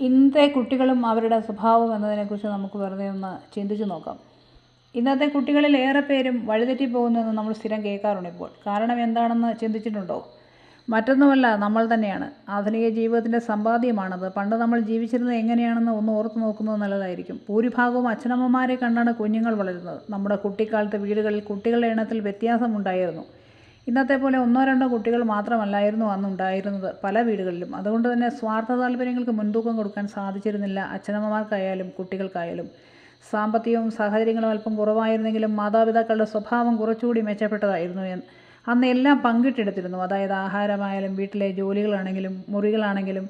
ഇന്നത്തെ കുട്ടികളും അവരുടെ സ്വഭാവം എന്നതിനെക്കുറിച്ച് നമുക്ക് വെറുതെ ഒന്ന് ചിന്തിച്ചു നോക്കാം. ഇന്നത്തെ കുട്ടികളിൽ ഏറെ പേരും വഴിതെറ്റി പോകുന്നതെന്ന് നമ്മൾ സ്ഥിരം കേൾക്കാറുണ്ട് ഇപ്പോൾ. കാരണം എന്താണെന്ന് ചിന്തിച്ചിട്ടുണ്ടോ? മറ്റൊന്നുമല്ല നമ്മൾ തന്നെയാണ്. ആധുനിക ജീവിതത്തിന്റെ സമ്പാദ്യമാണത്. പണ്ട് നമ്മൾ ജീവിച്ചിരുന്നത് എങ്ങനെയാണെന്ന് ഒന്ന് ഓർത്ത് നോക്കുന്നത് നല്ലതായിരിക്കും. ഭൂരിഭാഗവും അച്ഛനമ്മമാരെ കണ്ടാണ് കുഞ്ഞുങ്ങൾ വളരുന്നത്. നമ്മുടെ കുട്ടിക്കാലത്ത് വീടുകളിൽ കുട്ടികളുടെ എണ്ണത്തിൽ വ്യത്യാസമുണ്ടായിരുന്നു ഇന്നത്തെ പോലെ ഒന്നോ രണ്ടോ കുട്ടികൾ മാത്രമല്ലായിരുന്നു അന്നുണ്ടായിരുന്നത് പല വീടുകളിലും. അതുകൊണ്ട് തന്നെ സ്വാർത്ഥ താല്പര്യങ്ങൾക്ക് മുൻതൂക്കം കൊടുക്കാൻ സാധിച്ചിരുന്നില്ല അച്ഛനമ്മമാർക്കായാലും കുട്ടികൾക്കായാലും. സാമ്പത്തികവും സാഹചര്യങ്ങളും അല്പം കുറവായിരുന്നെങ്കിലും മാതാപിതാക്കളുടെ സ്വഭാവം കുറച്ചുകൂടി മെച്ചപ്പെട്ടതായിരുന്നു എന്ന് അന്ന് എല്ലാം പങ്കിട്ടെടുത്തിരുന്നു. അതായത് ആഹാരമായാലും വീട്ടിലെ ജോലികളാണെങ്കിലും മുറികളാണെങ്കിലും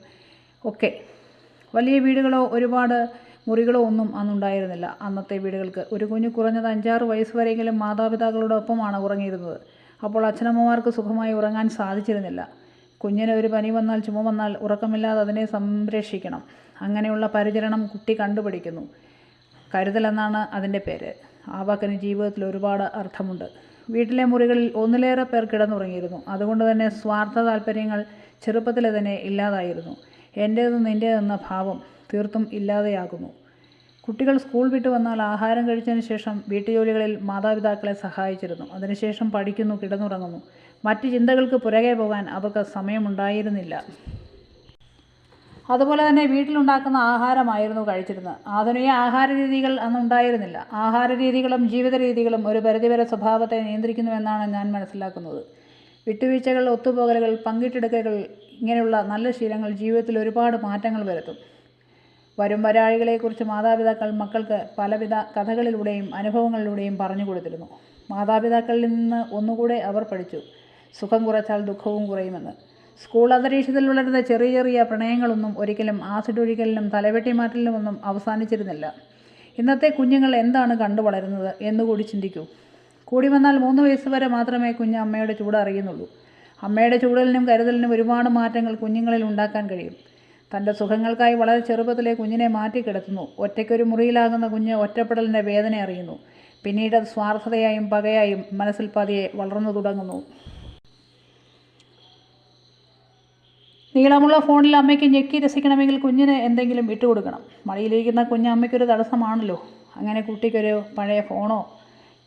ഒക്കെ. വലിയ വീടുകളോ ഒരുപാട് മുറികളോ ഒന്നും അന്നുണ്ടായിരുന്നില്ല. അന്നത്തെ വീടുകൾക്ക് ഒരു കുഞ്ഞ് കുറഞ്ഞത് അഞ്ചാറ് വയസ്സ് വരെയെങ്കിലും മാതാപിതാക്കളോടൊപ്പമാണ് ഉറങ്ങിയിരുന്നത്. അപ്പോൾ അച്ഛനമ്മമാർക്ക് സുഖമായി ഉറങ്ങാൻ സാധിച്ചിരുന്നില്ല. കുഞ്ഞിന് ഒരു പനി വന്നാൽ ചുമ വന്നാൽ ഉറക്കമില്ലാതെ അതിനെ സംരക്ഷിക്കണം. അങ്ങനെയുള്ള പരിചരണം കുട്ടി കണ്ടുപിടിക്കുന്നു. കരുതലെന്നാണ് അതിന്റെ പേര്. ആ വാക്കിന് ജീവിതത്തിൽ ഒരുപാട് അർത്ഥമുണ്ട്. വീട്ടിലെ മുറികളിൽ ഒന്നിലേറെ പേർ കിടന്നുറങ്ങിയിരുന്നു. അതുകൊണ്ട് തന്നെ സ്വാർത്ഥ താല്പര്യങ്ങൾ ചെറുപ്പത്തിലെ തന്നെ ഇല്ലാതായിരുന്നു. എന്റേത് നിന്റേതെന്ന ഭാവം തീർത്തും ഇല്ലാതെയാകുന്നു. കുട്ടികൾ സ്കൂൾ വിട്ടു വന്നാൽ ആഹാരം കഴിച്ചതിന് ശേഷം വീട്ടുജോലികളിൽ മാതാപിതാക്കളെ സഹായിച്ചിരുന്നു. അതിനുശേഷം പഠിക്കുന്നു കിടന്നുറങ്ങുന്നു. മറ്റ് ചിന്തകൾക്ക് പുറകെ പോകാൻ അവർക്ക് സമയമുണ്ടായിരുന്നില്ല. അതുപോലെ തന്നെ വീട്ടിലുണ്ടാക്കുന്ന ആഹാരമായിരുന്നു കഴിച്ചിരുന്നത്. ആധുനിക ആഹാര രീതികൾ അന്നുണ്ടായിരുന്നില്ല ആഹാര രീതികളും ജീവിത രീതികളും ഒരു പരിധിവരെ സ്വഭാവത്തെ നിയന്ത്രിക്കുന്നുവെന്നാണ് ഞാൻ മനസ്സിലാക്കുന്നത്. വിട്ടുവീഴ്ചകൾ ഒത്തുപോകലുകൾ പങ്കിട്ടെടുക്കലുകൾ ഇങ്ങനെയുള്ള നല്ല ശീലങ്ങൾ ജീവിതത്തിൽ ഒരുപാട് മാറ്റങ്ങൾ വരുത്തും. വരും വരാഴികളെക്കുറിച്ച് മാതാപിതാക്കൾ മക്കൾക്ക് പലവിധ കഥകളിലൂടെയും അനുഭവങ്ങളിലൂടെയും പറഞ്ഞു കൊടുത്തിരുന്നു. മാതാപിതാക്കളിൽ നിന്ന് ഒന്നുകൂടെ അവർ പഠിച്ചു. സുഖം കുറച്ചാൽ ദുഃഖവും കുറയുമെന്ന്. സ്കൂൾ അന്തരീക്ഷത്തിൽ വളരുന്ന ചെറിയ ചെറിയ പ്രണയങ്ങളൊന്നും ഒരിക്കലും ആസിഡ് ഒഴിക്കലിനും തലവെട്ടിമാറ്റലിനുമൊന്നും അവസാനിച്ചിരുന്നില്ല. ഇന്നത്തെ കുഞ്ഞുങ്ങൾ എന്താണ് കണ്ടു വളരുന്നത് എന്നുകൂടി ചിന്തിക്കൂ. കൂടി വന്നാൽ മൂന്ന് വയസ്സ് വരെ മാത്രമേ കുഞ്ഞ് അമ്മയുടെ ചൂട് അറിയുന്നുള്ളൂ. അമ്മയുടെ ചൂടലിനും കരുതലിനും ഒരുപാട് മാറ്റങ്ങൾ കുഞ്ഞുങ്ങളിൽ ഉണ്ടാക്കാൻ കഴിയും. തന്റെ സുഖങ്ങൾക്കായി വളരെ ചെറുപ്പത്തിലെ കുഞ്ഞിനെ മാറ്റിക്കിടത്തുന്നു. ഒറ്റയ്ക്കൊരു മുറിയിലാകുന്ന കുഞ്ഞ് ഒറ്റപ്പെടലിന്റെ വേദന അറിയുന്നു. പിന്നീട് അത് സ്വാർത്ഥതയായും പകയായും മനസ്സിൽ പതിയെ വളർന്നു തുടങ്ങുന്നു. നീളമുള്ള ഫോണിൽ അമ്മയ്ക്ക് ഞെക്കി രസിക്കണമെങ്കിൽ കുഞ്ഞിന് എന്തെങ്കിലും ഇട്ടുകൊടുക്കണം മടിയിലിരിക്കുന്ന കുഞ്ഞ് അമ്മയ്ക്കൊരു തടസ്സമാണല്ലോ. അങ്ങനെ കുട്ടിക്കൊരു പഴയ ഫോണോ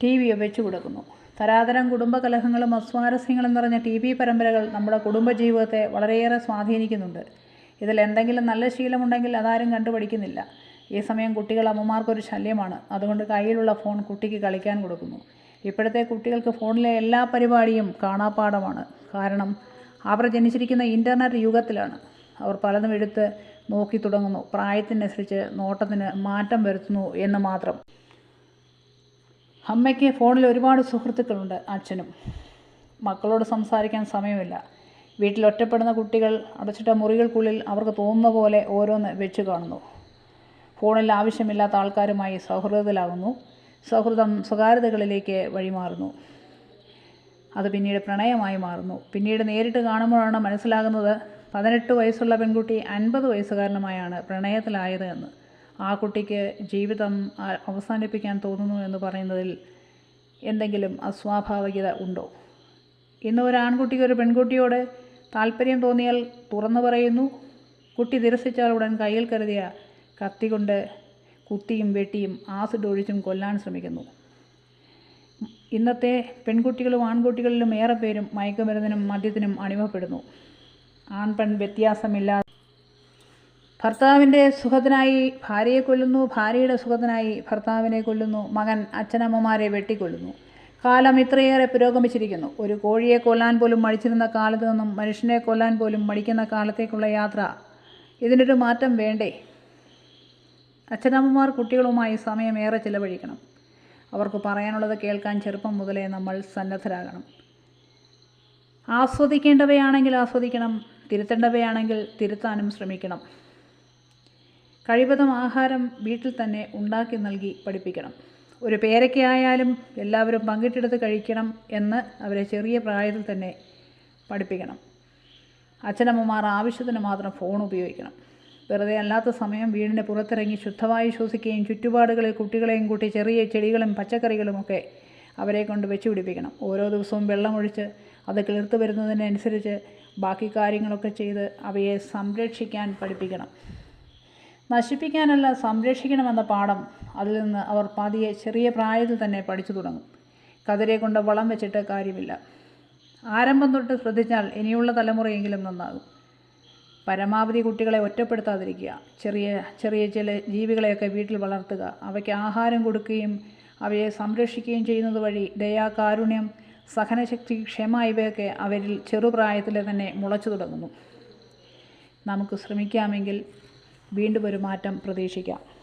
ടി വിയോ വെച്ചു കൊടുക്കുന്നു. തരാതരം കുടുംബകലഹങ്ങളും അസ്വാരസ്യങ്ങളും നിറഞ്ഞ ടി വി പരമ്പരകൾ നമ്മുടെ കുടുംബജീവിതത്തെ വളരെയേറെ സ്വാധീനിക്കുന്നുണ്ട്. ഇതിൽ എന്തെങ്കിലും നല്ല ശീലമുണ്ടെങ്കിൽ അതാരും കണ്ടുപഠിക്കുന്നില്ല. ഈ സമയം കുട്ടികൾ അമ്മമാർക്കൊരു ശല്യമാണ്. അതുകൊണ്ട് കയ്യിലുള്ള ഫോൺ കുട്ടിക്ക് കളിക്കാൻ കൊടുക്കുന്നു. ഇപ്പോഴത്തെ കുട്ടികൾക്ക് ഫോണിലെ എല്ലാ പരിപാടിയും കാണാപ്പാടമാണ് കാരണം അവർ ജനിച്ചിരിക്കുന്ന ഇന്റർനെറ്റ് യുഗത്തിലാണ്. അവർ പലതും എടുത്ത് നോക്കി തുടങ്ങുന്നു. പ്രായത്തിനനുസരിച്ച് നോട്ടത്തിന് മാറ്റം വരുത്തുന്നു എന്ന് മാത്രം. അമ്മയ്ക്ക് ഫോണിൽ ഒരുപാട് സുഹൃത്തുക്കളുണ്ട് അച്ഛനും. മക്കളോട് സംസാരിക്കാൻ സമയമില്ല. വീട്ടിൽ ഒറ്റപ്പെടുന്ന കുട്ടികൾ അടച്ചിട്ട മുറികൾക്കുള്ളിൽ അവർക്ക് തോന്നുന്ന പോലെ ഓരോന്ന് വെച്ച് കാണുന്നു. ഫോണിൽ ആവശ്യമില്ലാത്ത ആൾക്കാരുമായി സൗഹൃദത്തിലാകുന്നു. സൗഹൃദം സ്വകാര്യതകളിലേക്ക് വഴിമാറുന്നു. അത് പിന്നീട് പ്രണയമായി മാറുന്നു. പിന്നീട് നേരിട്ട് കാണുമ്പോഴാണ് മനസ്സിലാകുന്നത് പതിനെട്ട് വയസ്സുള്ള പെൺകുട്ടി അൻപത് വയസ്സുകാരനുമായാണ് പ്രണയത്തിലായത് എന്ന്. ആ കുട്ടിക്ക് ജീവിതം അവസാനിപ്പിക്കാൻ തോന്നുന്നു എന്ന് പറയുന്നതിൽ എന്തെങ്കിലും അസ്വാഭാവികത ഉണ്ടോ? ഇന്ന് ഒരു ആൺകുട്ടിക്ക് ഒരു പെൺകുട്ടിയോട് താല്പര്യം തോന്നിയാൽ തുറന്നു പറയുന്നു. കുട്ടി നിരസിച്ചാൽ ഉടൻ കയ്യിൽ കരുതിയ കത്തി കൊണ്ട് കുത്തിയും വെട്ടിയും ആസിഡ് ഒഴിച്ചും കൊല്ലാൻ ശ്രമിക്കുന്നു. ഇന്നത്തെ പെൺകുട്ടികളും ആൺകുട്ടികളിലും ഏറെ പേരും മയക്കുമരുന്നിനും മദ്യത്തിനും അടിമപ്പെടുന്നു. ആൺ പെൺ വ്യത്യാസമില്ലാതെ. ഭർത്താവിന്റെ സുഖത്തിനായി ഭാര്യയെ കൊല്ലുന്നു. ഭാര്യയുടെ സുഖത്തിനായി ഭർത്താവിനെ കൊല്ലുന്നു. മകൻ അച്ഛനമ്മമാരെ വെട്ടിക്കൊല്ലുന്നു. കാലം ഇത്രയേറെ പുരോഗമിച്ചിരിക്കുന്നു. ഒരു കോഴിയെ കൊല്ലാൻ പോലും മടിച്ചിരുന്ന കാലത്ത് നിന്നും മനുഷ്യനെ കൊല്ലാൻ പോലും മടിക്കുന്ന കാലത്തേക്കുള്ള യാത്ര. ഇതിനൊരു മാറ്റം വേണ്ടേ? അച്ഛനമ്മമാർ കുട്ടികളുമായി സമയം ഏറെ ചിലവഴിക്കണം. അവർക്ക് പറയാനുള്ളത് കേൾക്കാൻ ചെറുപ്പം മുതലേ നമ്മൾ സന്നദ്ധരാകണം. ആസ്വദിക്കേണ്ടവയാണെങ്കിൽ ആസ്വദിക്കണം തിരുത്തേണ്ടവയാണെങ്കിൽ തിരുത്താനും ശ്രമിക്കണം. കഴിവതും ആഹാരം വീട്ടിൽ തന്നെ ഉണ്ടാക്കി നൽകി പഠിപ്പിക്കണം. ഒരു പേരയ്ക്കയായാലും എല്ലാവരും പങ്കിട്ടെടുത്ത് കഴിക്കണം എന്ന് അവരെ ചെറിയ പ്രായത്തിൽ തന്നെ പഠിപ്പിക്കണം. അച്ഛനമ്മമാർ ആവശ്യത്തിന് മാത്രം ഫോൺ ഉപയോഗിക്കണം. വെറുതെ അല്ലാത്ത സമയം വീടിന്റെ പുറത്തിറങ്ങി ശുദ്ധമായി ശ്വസിക്കുകയും ചുറ്റുപാടുകളിൽ കുട്ടികളെയും കൂട്ടി ചെറിയ ചെടികളും പച്ചക്കറികളുമൊക്കെ അവരെ കൊണ്ട് വെച്ച് പിടിപ്പിക്കണം. ഓരോ ദിവസവും വെള്ളമൊഴിച്ച് അത് കിളിർത്ത് വരുന്നതിനനുസരിച്ച് ബാക്കി കാര്യങ്ങളൊക്കെ ചെയ്ത് അവയെ സംരക്ഷിക്കാൻ പഠിപ്പിക്കണം. നശിപ്പിക്കാനല്ല സംരക്ഷിക്കണമെന്ന പാഠം അതിൽ നിന്ന് അവർ പതിയെ ചെറിയ പ്രായത്തിൽ തന്നെ പഠിച്ചു തുടങ്ങും. കതിരെ കൊണ്ട് വളം വെച്ചിട്ട് കാര്യമില്ല. ആരംഭം തൊട്ട് ശ്രദ്ധിച്ചാൽ ഇനിയുള്ള തലമുറയെങ്കിലും നന്നാകും. പരമാവധി കുട്ടികളെ ഒറ്റപ്പെടുത്താതിരിക്കുക. ചെറിയ ചെറിയ ചില ജീവികളെയൊക്കെ വീട്ടിൽ വളർത്തുക. അവയ്ക്ക് ആഹാരം കൊടുക്കുകയും അവയെ സംരക്ഷിക്കുകയും ചെയ്യുന്നത് വഴി ദയാ കാരുണ്യം സഹനശക്തി ക്ഷമ ഇവയൊക്കെ അവരിൽ ചെറുപ്രായത്തിൽ തന്നെ മുളച്ചു തുടങ്ങുന്നു. നമുക്ക് ശ്രമിക്കാമെങ്കിൽ വീണ്ടും ഒരു മാറ്റം പ്രതീക്ഷിക്കാം.